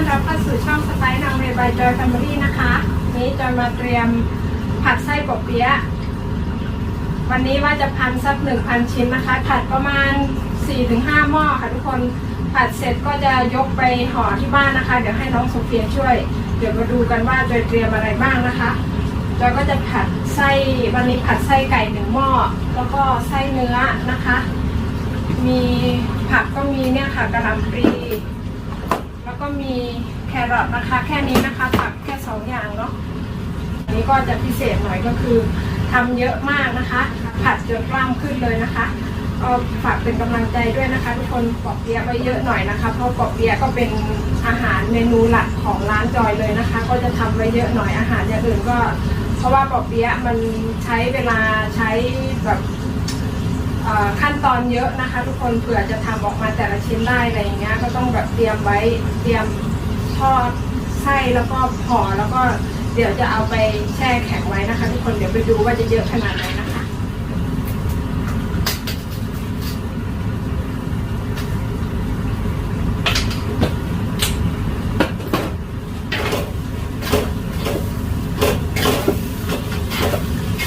อนรับเข้าสู่ช่องสไปซ์นางเรบายจอยแฟมิลี่นะคะ นี้จอยมาเตรียมผัดไส้ปอบเปี๊ยะวันนี้ว่าจะพันสักหนึ่งพันชิ้นนะคะ ผัดประมาณ4-5หม้อค่ะทุกคนผัดเสร็จก็จะยกไปห่อที่บ้านนะคะ เดี๋ยวให้น้องโซเฟียช่วย เดี๋ยวมาดูกันว่าจอยเตรียมอะไรบ้างนะคะจอยก็จะผัดไส้วันนี้ผัดไส้ไก่หนึ่งหม้อแล้วก็ไส้เนื้อนะคะ มีผักก็มีเนี่ยค่ะกระหล่ำปลี ก็มีแครอทนะคะ แค่นี้นะคะผักแค่สองอย่างเนาะอันนี้ก็จะพิเศษหน่อยก็คือทำเยอะมากนะคะ ผัดจนกล้ามขึ้นเลยนะคะก็ฝากเป็นกำลังใจด้วยนะคะ ทุกคนปอกเปียะไว้เยอะหน่อยนะคะ เพราะปอกเปียะก็เป็นอาหารเมนูหลักของร้านจอยเลยนะคะ ก็จะทำไว้เยอะหน่อยอาหารอย่างอื่นก็ เพราะว่าปอกเปียะมันใช้เวลาใช้ ขั้นตอนเยอะนะคะ ทุกคนเผื่อจะทำออกมาแต่ละชิ้นได้อะไรอย่างเงี้ยก็ต้องแบบเตรียมไว้เตรียมทอดไส้แล้วก็ห่อแล้วก็เดี๋ยวจะเอาไปแช่แข็งไว้นะคะ ทุกคนเดี๋ยวไปดูว่าจะเยอะขนาดไหนนะคะ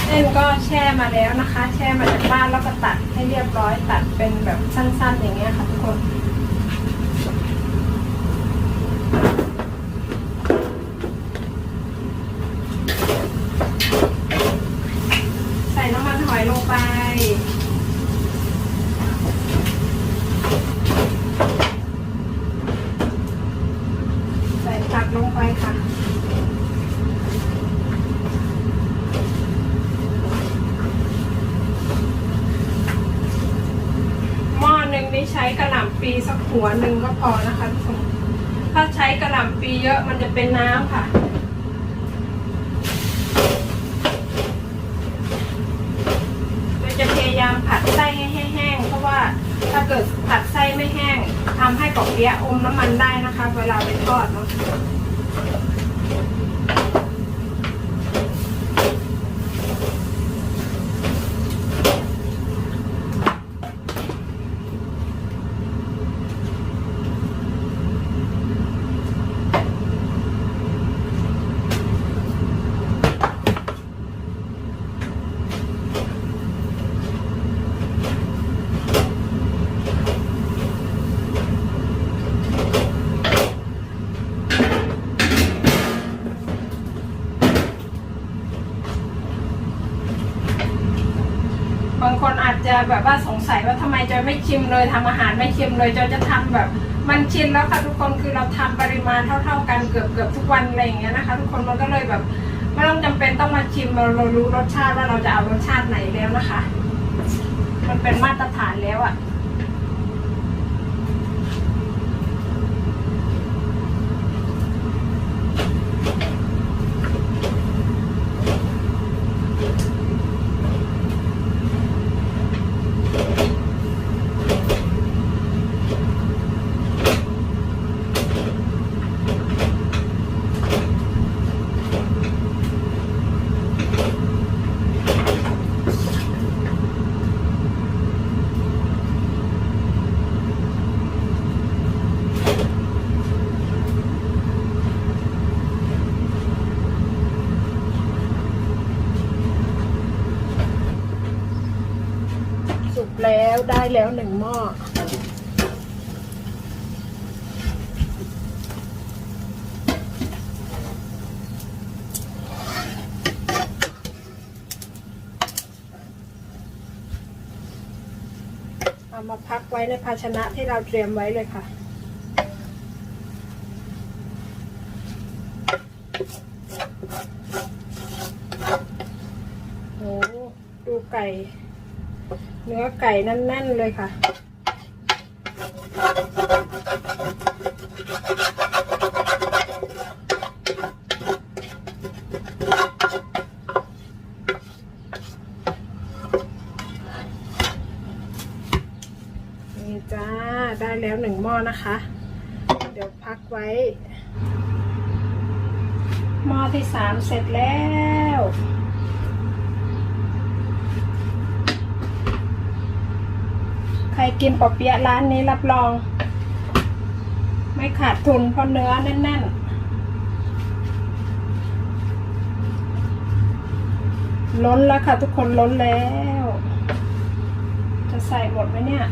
เส้นก็ แช่มาแล้วนะคะ แช่มาจากบ้านแล้วก็ตัดให้เรียบร้อยตัดเป็นแบบสั้นๆ อย่างเงี้ยค่ะทุกคน ใส่น้ำมันหอยลงไป ใส่ผักลงไปค่ะ หม้อหนึ่งนี่ใช้กระหล่ำ ปีสักหัวหนึ่งก็พอนะคะทุกคนถ้าใช้กระหล่ำปีเยอะมันจะเป็นน้ำค่ะเราจะพยายามผัดไส้ให้แห้งๆเพราะว่าถ้าเกิดผัดไส้ไม่แห้งทำให้กอกเปี๊ยะอมน้ำมันได้นะคะ เวลาไปทอดเนาะ จะแบบว่าสงสัยว่าทำไมจอยไม่ชิมเลยทำอาหารไม่ชิมเลยจอยจะทำแบบมันชินแล้วค่ะทุกคนคือเราทำปริมาณเท่า ๆกันเกือบเกือบทุกวันอะไรอย่างเงี้ยนะคะ ทุกคนมันก็เลยแบบไม่ต้องจำเป็นต้องมาชิมเราเรารู้รสชาติว่าเราจะเอารสชาติไหนแล้วนะคะ มันเป็นมาตรฐานแล้วอะ่ะ ได้แล้วหนึ่งหม้อ เอามาพักไว้ในภาชนะที่เราเตรียมไว้เลยค่ะโอ้ดูไก่ นื้อไก่แน่นๆเลยค่ะ นี่จ้า ได้แล้วหนึ่งหม้อนะคะ เดี๋ยวพักไว้ หม้อที่สามเสร็จแล้ว ใคร กินปอเปี๊ยะร้านนี้รับรองไม่ไม่ขาดทุนเพราะเนื้อแน่นๆ ล้นแล้วค่ะทุกคนล้นแล้ว จะใส่หมดไหมเนี่ย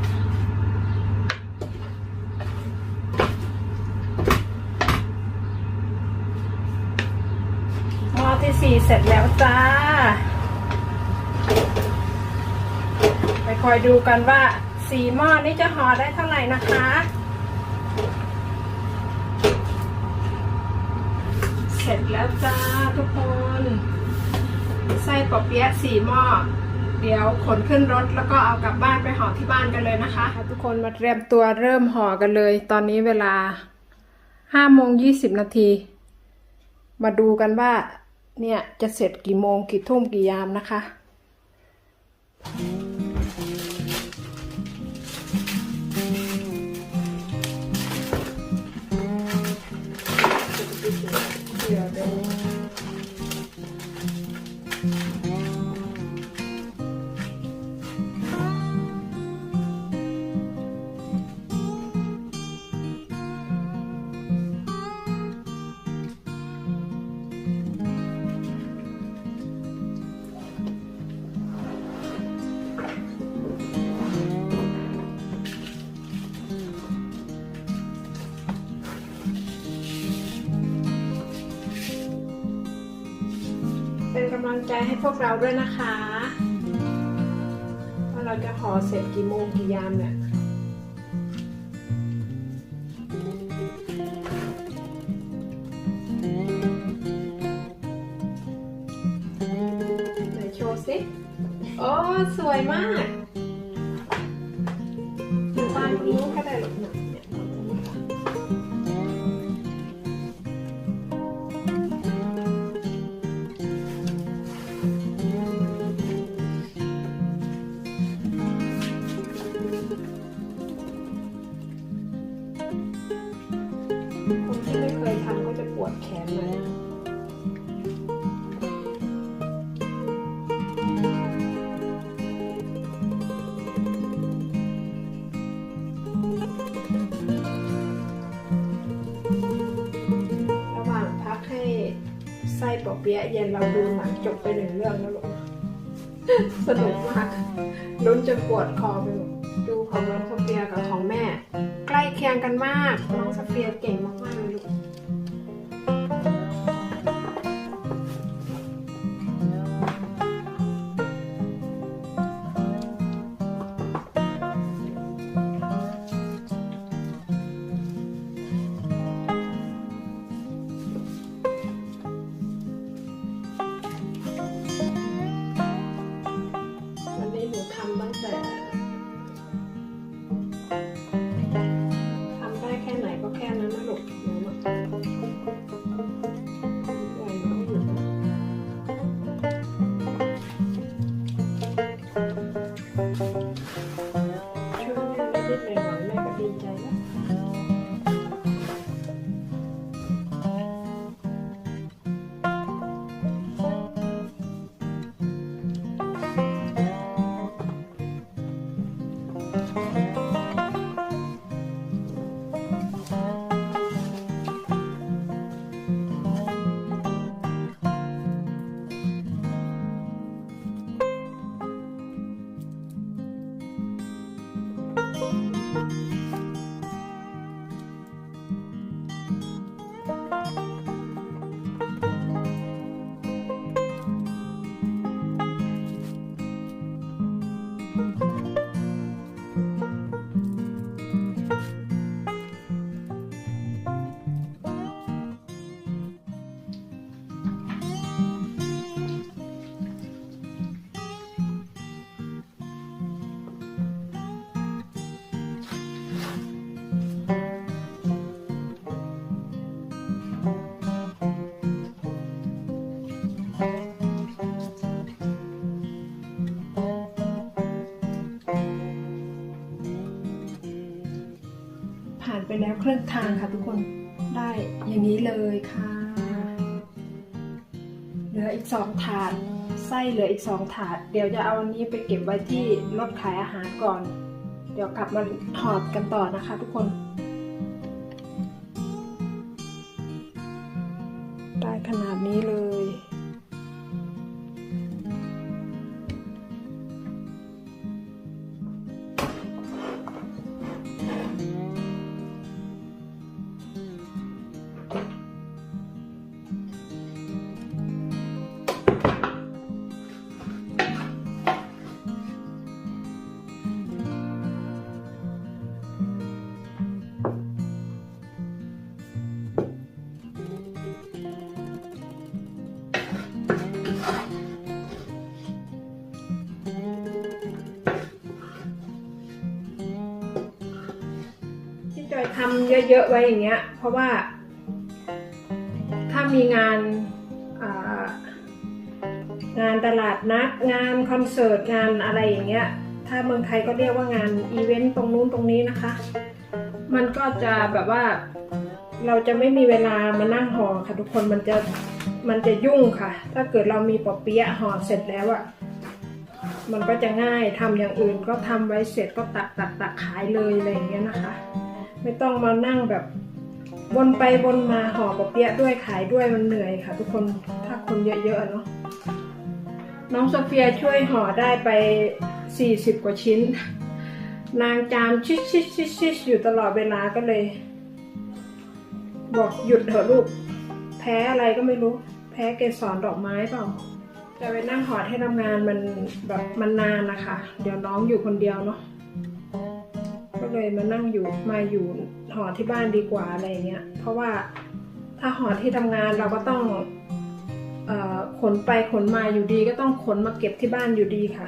หม้อที่สี่เสร็จแล้วจ้าไปคอยดูกันว่า สี่หม้อนี้จะห่อได้เท่าไหร่นะคะเสร็จแล้วจ้าทุกคนไส้ปอเปี๊ยะสี่หม้อเดี๋ยวขนขึ้นรถแล้วก็เอากลับบ้านไปห่อที่บ้านกันเลยนะคะ ทุกคนมาเตรียมตัวเริ่มห่อกันเลย ตอนนี้เวลาห้าโมงยี่สิบนาที มาดูกันว่า เนี่ยจะเสร็จกี่โมงกี่ทุ่มกี่ยามนะคะ ลังใจให้พวกเราด้วยนะคะว่าเราจะห่อเสร็จกี่โมงกี่ยามเนี่ยไหนโชว์สิโอ้ สวยมากอยู่บ้านนี้ก็ได้หรอ คนที่ไม่เคยทำก็จะปวดแขนเลยระหว่างพักให้ไส้ปอเปี๊ยะเย็นเราดูหนังจบไปหนึ่งเรื่องแล้วลูกสนุกมากลุ้นจนปวดคอไปหมดดูของ เคียงกันมาก น้องสเฟียเก่งมากๆ ผ่านไปแล้วครึ่งทางค่ะทุกคนได้อย่างนี้เลยค่ะ เหลืออีกสองถาดไส้เหลืออีกสองถาด เดี๋ยวจะเอาอันนี้ไปเก็บไว้ที่รถขายอาหารก่อน เดี๋ยวกลับมาหอดกันต่อนะคะทุกคน เยอะๆไว้อย่างเงี้ย เพราะว่า ถ้ามีงานงานตลาดนัดงานคอนเสิร์ตงานอะไรอย่างเงี้ย ถ้าเมืองไทยก็เรียกว่างานอีเวนต์ตรงนู้นตรงนี้นะคะ มันก็จะแบบว่าเราจะไม่มีเวลามานั่งห่อค่ะทุกคนมันจะมันจะยุ่งค่ะ ถ้าเกิดเรามีปอเปี๊ยะห่อเสร็จแล้วอะมันก็จะง่ายทำอย่างอื่นก็ทำไว้เสร็จก็ตักตักตักขายเลยอะไรอย่างเงี้ยนะคะ ไม่ต้องมานั่งแบบวนไปวนมาห่อปอเปี๊ยะด้วยขายด้วยมันเหนื่อยค่ะ ทุกคนถ้าคนเยอะๆเนาะน้องโซเฟียช่วยห่อได้ไป 40 กว่าชิ้น นางจามชิชชิชชิชิชอยู่ตลอดเวลาก็เลย บอกหยุดเถอะลูก แพ้อะไรก็ไม่รู้ แพ้เกสรดอกไม้เปล่าจะไปนั่งหอดให้ทำงานมันแบบมันนานนะคะ เดี๋ยวน้องอยู่คนเดียวเนาะ เลยมานั่งอยู่มาอยู่หอที่บ้านดีกว่าอะไรเงี้ย เพราะว่าถ้าหอที่ทำงานเราก็ต้องอขนไปขนมาอยู่ดี ก็ต้องขนมาเก็บที่บ้านอยู่ดีค่ะ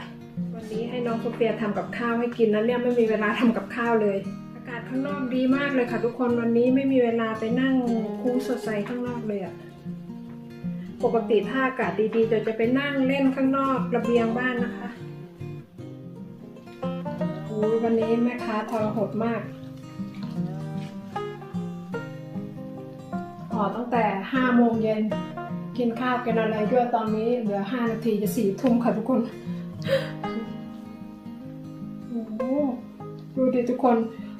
วันนี้ให้น้องโซเฟียทำกับข้าวให้กินนะเนี่ยไม่มีเวลาทำกับข้าวเลย อากาศข้างนอกดีมากเลยค่ะ ทุกคนวันนี้ไม่มีเวลาไปนั่งคูสดใสข้างนอกเลยอะปกติถ้าอากาศดีๆจะจะไปนั่งเล่นข้างนอกระเบียงบ้านนะคะ วันนี้แม่ค้าทรหดมากห่อตั้งแต่ห้าโมงเย็นกินข้าวกันอะไรด้วยตอนนี้เหลือห้านาทีจะสี่ทุ่มค่ะทุกคนโอ้ดูดิทุกคน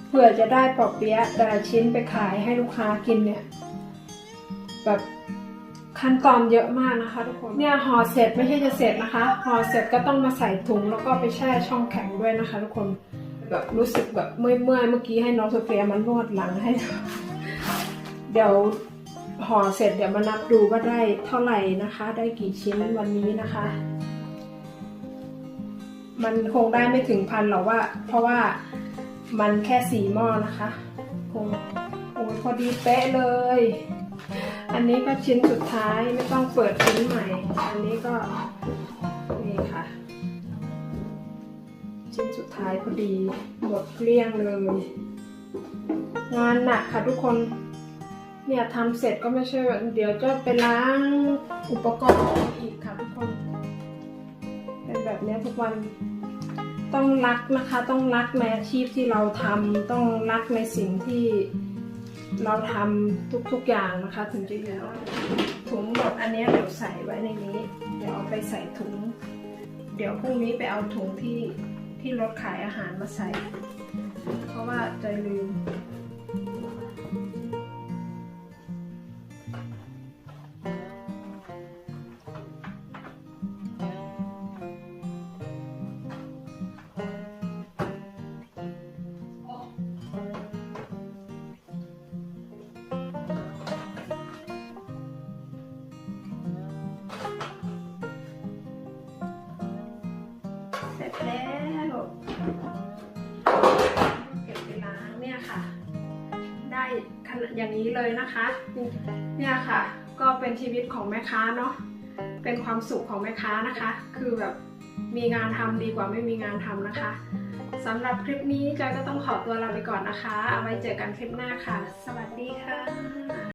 เผื่อจะได้ปอกเปี๊ยะแต่ละชิ้นไปขายให้ลูกค้ากินเนี่ย แบบ ขั้นตอนเยอะมากนะคะทุกคนเนี่ยห่อเสร็จไม่ใช่จะเสร็จนะคะห่อเสร็จก็ต้องมาใส่ถุงแล้วก็ไปแช่ช่องแข็งด้วยนะคะ ทุกคนแบบรู้สึกแบบเมื่อยเมื่อยๆเมื่อกี้ให้น้องโซเฟียมันนวดหลังให้ เดี๋ยวห่อเสร็จเดี๋ยวมานับดูว่าได้เท่าไหร่นะคะ ได้กี่ชิ้นวันนี้นะคะ มันคงได้ไม่ถึงพันหรอกว่า เพราะว่ามันแค่สี่หม้อนะคะ คงโอ้ยพอดีเป๊ะเลย อันนี้ก็ชิ้นสุดท้ายไม่ต้องเปิดชิ้นใหม่ อันนี้ก็นี่ค่ะ ชิ้นสุดท้ายพอดีหมดเกลี้ยงเลย งานหนักค่ะทุกคนเนี่ยทำเสร็จก็ไม่ใช่เดี๋ยวจะไปล้างอุปกรณ์อีกค่ะทุกคน เป็นแบบนี้ทุกวันต้องรักนะคะ ต้องรักในอาชีพที่เราทำต้องรักในสิ่งที่ เราทำทุกๆอย่างนะคะ ถึงจะเยอะถุงหมดอันนี้เดี๋ยวใส่ไว้ในนี้ เดี๋ยวเอาไปใส่ถุง เดี๋ยวพรุ่งนี้ไปเอาถุงที่ที่รถขายอาหารมาใส่ เพราะว่าใจลืม อย่างนี้เลยนะคะ เนี่ยค่ะ ก็เป็นชีวิตของแม่ค้าเนาะเป็นความสุขของแม่ค้านะคะ คือแบบมีงานทำดีกว่าไม่มีงานทำนะคะสำหรับคลิปนี้จอยก็ต้องขอตัวลาไปก่อนนะคะ เอาไว้เจอกันคลิปหน้าค่ะ สวัสดีค่ะ